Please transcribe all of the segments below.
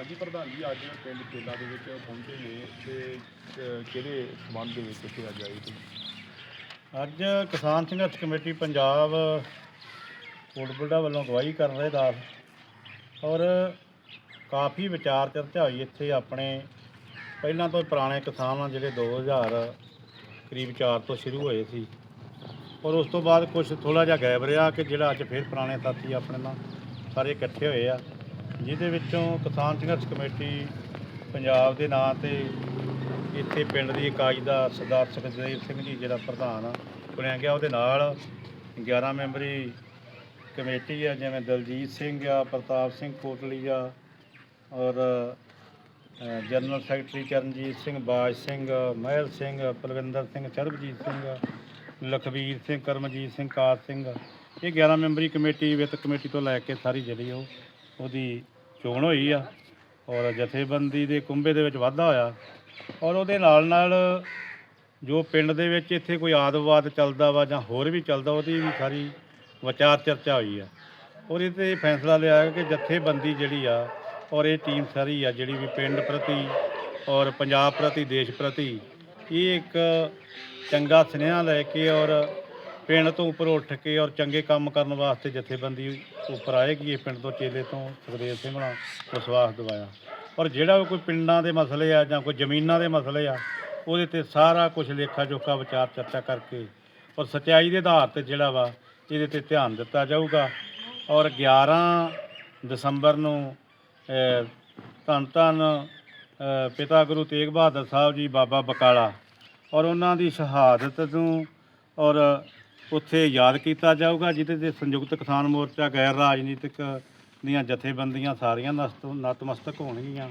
ਪ੍ਰਧਾਨ ਜੀ ਪਿੰਡ ਚੇਲਾ ਦੇ ਵਿੱਚ ਪਹੁੰਚੇ ਨੇ ਤੇ ਅ, ਕਿਹੜੇ ਸੰਬੰਧ ਦੇ ਵਿੱਚ ਇੱਥੇ ਅੱਜ ਆਏ ਤੁਸੀਂ? ਅੱਜ ਕਿਸਾਨ ਸੰਘਰਸ਼ ਕਮੇਟੀ ਪੰਜਾਬ ਕੋਟਬੁੱਡਾ ਵੱਲੋਂ ਅਗਵਾਈ ਕਰ ਰਹੇ ਦਾ ਔਰ ਕਾਫੀ ਵਿਚਾਰ ਚਰਚਾ ਹੋਈ ਇੱਥੇ ਆਪਣੇ ਪਹਿਲਾਂ ਤੋਂ ਪੁਰਾਣੇ ਕਿਸਾਨ ਆ ਜਿਹੜੇ 2000 ਕਰੀਬ 4 ਤੋਂ ਸ਼ੁਰੂ ਹੋਏ ਸੀ ਔਰ ਉਸ ਤੋਂ ਬਾਅਦ ਕੁਝ ਥੋੜਾ ਜਿਹਾ ਗਾਇਬ ਰਿਹਾ ਕਿ ਜਿਹੜਾ ਅੱਜ ਫਿਰ ਪੁਰਾਣੇ ਸਾਥੀ ਆਪਣੇ ਨਾਲ ਸਾਰੇ ਇਕੱਠੇ ਹੋਏ ਆ। ਜਿਹਦੇ ਵਿੱਚੋਂ ਕਿਸਾਨ ਸੰਘਰਸ਼ ਕਮੇਟੀ ਪੰਜਾਬ ਦੇ ਨਾਂ ਤੇ ਇੱਥੇ ਪਿੰਡ ਦੀ ਇਕਾਈ ਦਾ ਸਰਦਾਰ ਸੁਖਦੇਵ ਸਿੰਘ ਜੀ, ਜਿਹੜਾ ਪ੍ਰਧਾਨ ਆ ਚੁਣਿਆ ਗਿਆ। ਉਹਦੇ ਨਾਲ 11 ਮੈਂਬਰੀ ਕਮੇਟੀ ਆ, ਜਿਵੇਂ ਦਲਜੀਤ ਸਿੰਘ ਆ, ਪ੍ਰਤਾਪ ਸਿੰਘ ਕੋਟਲੀ ਆ, ਔਰ ਜਨਰਲ ਸੈਕਟਰੀ ਚਰਨਜੀਤ ਸਿੰਘ, ਬਾਜ ਸਿੰਘ, ਮਹਿਲ ਸਿੰਘ, ਪਲਵਿੰਦਰ ਸਿੰਘ ਚਰਬਜੀਤ ਸਿੰਘ ਲਖਵੀਰ ਸਿੰਘ, ਕਰਮਜੀਤ ਸਿੰਘ ਕਾਰ ਸਿੰਘ ਇਹ 11 ਮੈਂਬਰੀ ਕਮੇਟੀ ਵਿੱਤ ਕਮੇਟੀ ਤੋਂ ਲੈ ਕੇ ਸਾਰੀ ਜਿਹੜੀ ਉਹ ਉਹਦੀ ਚੋਣ ਹੋਈ ਆ ਔਰ ਜਥੇਬੰਦੀ ਦੇ ਕੁੰਭੇ ਦੇ ਵਿੱਚ ਵਾਧਾ ਹੋਇਆ ਔਰ ਉਹਦੇ ਨਾਲ ਨਾਲ ਜੋ ਪਿੰਡ ਦੇ ਵਿੱਚ ਇੱਥੇ ਕੋਈ ਆਦਵਾਦ ਚੱਲਦਾ ਵਾ ਜਾਂ ਹੋਰ ਵੀ ਚੱਲਦਾ, ਉਹਦੀ ਵੀ ਸਾਰੀ ਵਿਚਾਰ ਚਰਚਾ ਹੋਈ ਆ। ਔਰ ਇਹ ਤੇ ਫੈਸਲਾ ਲਿਆ ਕਿ ਜਥੇਬੰਦੀ ਜਿਹੜੀ ਆ ਔਰ ਇਹ ਟੀਮ ਸਾਰੀ ਆ ਜਿਹੜੀ ਵੀ ਪਿੰਡ ਪ੍ਰਤੀ ਔਰ ਪੰਜਾਬ ਪ੍ਰਤੀ, ਦੇਸ਼ ਪ੍ਰਤੀ, ਇਹ ਇੱਕ ਚੰਗਾ ਸੁਨੇਹਾ ਲੈ ਕੇ ਔਰ ਪਿੰਡ ਤੋਂ ਉੱਪਰ ਉੱਠ ਕੇ ਔਰ ਚੰਗੇ ਕੰਮ ਕਰਨ ਵਾਸਤੇ ਜਥੇਬੰਦੀ ਉੱਪਰ ਆਏਗੀ, ਇਹ ਪਿੰਡ ਤੋਂ ਚੇਲੇ ਤੋਂ ਸੁਖਦੇਵ ਸਿੰਘ ਨਾਲ ਵਿਸ਼ਵਾਸ ਦਿਵਾਇਆ। ਔਰ ਜਿਹੜਾ ਵੀ ਕੋਈ ਪਿੰਡਾਂ ਦੇ ਮਸਲੇ ਆ ਜਾਂ ਕੋਈ ਜ਼ਮੀਨਾਂ ਦੇ ਮਸਲੇ ਆ, ਉਹਦੇ ਤੇ ਸਾਰਾ ਕੁਝ ਲੇਖਾ ਜੋਖਾ ਵਿਚਾਰ ਚਰਚਾ ਕਰਕੇ ਔਰ ਸਚਾਈ ਦੇ ਆਧਾਰ ਤੇ ਜਿਹੜਾ ਵਾ, ਇਹਦੇ ਤੇ ਧਿਆਨ ਦਿੱਤਾ ਜਾਊਗਾ। ਔਰ 11 ਦਸੰਬਰ ਨੂੰ ਧੰਨ ਧੰਨ ਪਿਤਾ ਗੁਰੂ ਤੇਗ ਬਹਾਦਰ ਸਾਹਿਬ ਜੀ, ਬਾਬਾ ਬਕਾਲਾ ਔਰ ਉਹਨਾਂ ਦੀ ਸ਼ਹਾਦਤ ਨੂੰ ਔਰ ਉੱਥੇ ਯਾਦ ਕੀਤਾ ਜਾਊਗਾ, ਜਿਹਦੇ ਤੇ ਸੰਯੁਕਤ ਕਿਸਾਨ ਮੋਰਚਾ, ਗੈਰ ਰਾਜਨੀਤਿਕ ਦੀਆਂ ਜਥੇਬੰਦੀਆਂ ਸਾਰੀਆਂ ਨਸਤ, ਨਤਮਸਤਕ ਹੋਣਗੀਆਂ।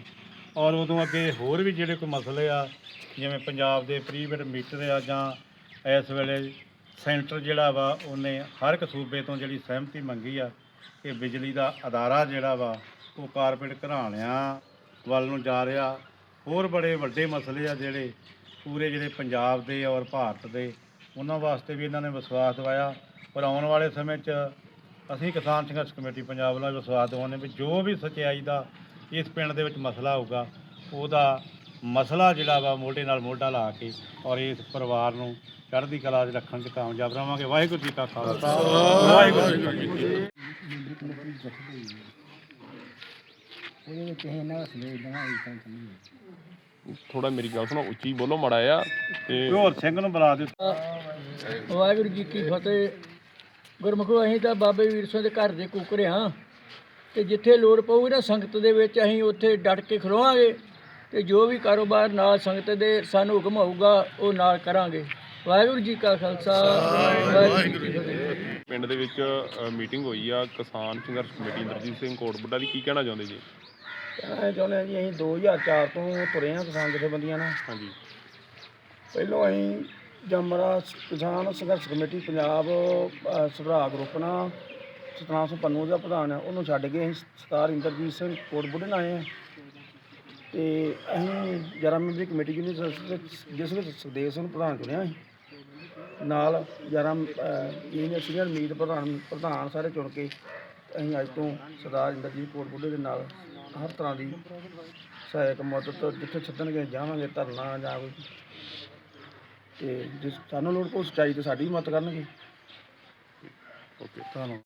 ਔਰ ਉਦੋਂ ਅੱਗੇ ਹੋਰ ਵੀ ਜਿਹੜੇ ਕੋਈ ਮਸਲੇ ਆ, ਜਿਵੇਂ ਪੰਜਾਬ ਦੇ ਪ੍ਰੀਪੇਡ ਮੀਟਰ ਆ ਜਾਂ ਇਸ ਵੇਲੇ ਸੈਂਟਰ ਜਿਹੜਾ ਵਾ, ਉਹਨੇ ਹਰ ਇੱਕ ਸੂਬੇ ਤੋਂ ਜਿਹੜੀ ਸਹਿਮਤੀ ਮੰਗੀ ਆ ਕਿ ਬਿਜਲੀ ਦਾ ਅਦਾਰਾ ਜਿਹੜਾ ਵਾ, ਉਹ ਕਾਰਪੋਰੇਟ ਘਰਾਣਿਆਂ ਵੱਲ ਨੂੰ ਜਾ ਰਿਹਾ। ਹੋਰ ਬੜੇ ਵੱਡੇ ਮਸਲੇ ਆ ਜਿਹੜੇ ਪੂਰੇ ਜਿਹੜੇ ਪੰਜਾਬ ਦੇ ਔਰ ਭਾਰਤ ਦੇ ਉਹਨਾਂ ਵਾਸਤੇ ਵੀ ਇਹਨਾਂ ਨੇ ਵਿਸ਼ਵਾਸ ਦਿਵਾਇਆ। ਪਰ ਆਉਣ ਵਾਲੇ ਸਮੇਂ 'ਚ ਅਸੀਂ ਕਿਸਾਨ ਸੰਘਰਸ਼ ਕਮੇਟੀ ਪੰਜਾਬ ਵੱਲੋਂ ਵਿਸ਼ਵਾਸ ਦਿਵਾਉਂਦੇ ਵੀ ਜੋ ਵੀ ਸਚਾਈ ਦਾ ਇਸ ਪਿੰਡ ਦੇ ਵਿੱਚ ਮਸਲਾ ਹੋਊਗਾ ਉਹਦਾ ਮਸਲਾ ਜਿਹੜਾ ਵਾ ਮੋਢੇ ਨਾਲ ਮੋਢਾ ਲਾ ਕੇ ਔਰ ਇਸ ਪਰਿਵਾਰ ਨੂੰ ਚੜ੍ਹਦੀ ਕਲਾ 'ਚ ਰੱਖਣ 'ਚ ਕਾਮਯਾਬ ਰਹਾਂਗੇ। ਵਾਹਿਗੁਰੂ ਜੀ ਕਾ ਖਾਲਸਾ। ਵਾਹਿਗੁਰੂ ਜੀ ਕੀ ਫਤਿਹ। ਉਹਦੇ ਵਿੱਚ ਥੋੜਾ ਮੇਰੀ ਗੱਲ ਸੁਣੋ ਉੱਚੀ ਬੋਲੋ ਮਾੜਾ ਆ ਤੇ ਹੋਰ ਸਿੰਘ ਨੂੰ ਬੁਲਾ ਦਿਓ। ਵਾਹਿਗੁਰੂ ਜੀ ਕੀ ਫਤਿਹ। ਗੁਰਮੁਖੋ ਅਸੀਂ ਤਾਂ ਬਾਬੇ ਵੀਰ ਸਿੰਘ ਦੇ ਘਰ ਦੇ ਕੁਕਰੇ ਹਾਂ। ਤੇ ਜਿੱਥੇ ਲੋੜ ਪਊਗੀ ਨਾ ਸੰਗਤ ਦੇ ਵਿੱਚ ਅਸੀਂ ਉੱਥੇ ਡਟ ਕੇ ਖਲੋਵਾਂਗੇ। ਤੇ ਜੋ ਵੀ ਕਾਰੋਬਾਰ ਨਾਲ ਸੰਗਤ ਦੇ ਸਾਨੂੰ ਹੁਕਮ ਹੋਊਗਾ ਉਹ ਨਾਲ ਕਰਾਂਗੇ। ਵਾਹਿਗੁਰੂ ਜੀ ਕਾ ਖਾਲਸਾ ਵਾਹਿਗੁਰੂ ਜੀ ਕੀ ਫਤਿਹ। ਪਿੰਡ ਦੇ ਵਿੱਚ ਮੀਟਿੰਗ ਹੋਈ ਆ ਕਿਸਾਨ ਸੰਘਰਸ਼ ਕਮੇਟੀ ਇੰਦਰਜੀਤ ਸਿੰਘ ਕੋਟਬੁੱਡਾ ਦੀ। ਕੀ ਕਹਿਣਾ ਚਾਹੁੰਦੇ ਜੀ? ਕਹਿਣਾ ਚਾਹੁੰਦੇ ਹਾਂ ਜੀ ਅਸੀਂ 2004 ਤੋਂ ਤੁਰੇ ਹਾਂ ਕਿਸਾਨ ਜਥੇਬੰਦੀਆਂ ਨਾਲ। ਹਾਂਜੀ। ਪਹਿਲੋਂ ਅਸੀਂ ਜਮਰਾ ਕਿਸਾਨ ਸੰਘਰਸ਼ ਕਮੇਟੀ ਪੰਜਾਬ ਅ, ਸਭਰਾ ਗਰੁੱਪ ਨਾਲ ਸਤਨਾਮ ਸਿੰਘ ਪੰਨੂ ਦਾ ਪ੍ਰਧਾਨ ਹੈ। ਉਹਨੂੰ ਛੱਡ ਕੇ ਅਸੀਂ ਸਰਦਾਰ ਇੰਦਰਜੀਤ ਸਿੰਘ ਕੋਟਬੁੱਢੇ ਨਾਲ ਆਏ ਹਾਂ। ਤੇ ਅਸੀਂ ਜਰਾ ਮੈਂਬਰੀ ਕਮੇਟੀ ਜਿਹਨੇ ਜਿਸ ਵਿੱਚ ਸੁਖਦੇਵ ਸਿੰਘ ਪ੍ਰਧਾਨ ਚੁਣਿਆ ਸੀ। ਨਾਲ ਜਰਾ ਜਿਹਨੇ ਸੀਨੀਅਰ ਮੀਤ ਪ੍ਰਧਾਨ ਪ੍ਰਧਾਨ ਸਾਰੇ ਚੁਣ ਕੇ ਅਸੀਂ ਅੱਜ ਤੋਂ ਸਰਦਾਰ ਇੰਦਰਜੀਤ ਕੋਟਬੁੱਢੇ ਦੇ ਨਾਲ ਹਰ ਤਰ੍ਹਾਂ ਦੀ ਸਹਾਇਕ ਮਦਦ ਜਿੱਥੇ ਛੱਡਣਗੇ ਜਾਵਾਂਗੇ ਧਰਨਾ ਜਾਂ ਕੋਈ ਤੇ ਜਿਸ ਸਾਨੂੰ ਲੋੜ ਪਊ ਸੱਚਾਈ ਤੇ ਸਾਡੀ ਵੀ ਮਦਦ ਕਰਨਗੇ। ਓਕੇ। ਤੁਹਾਨੂੰ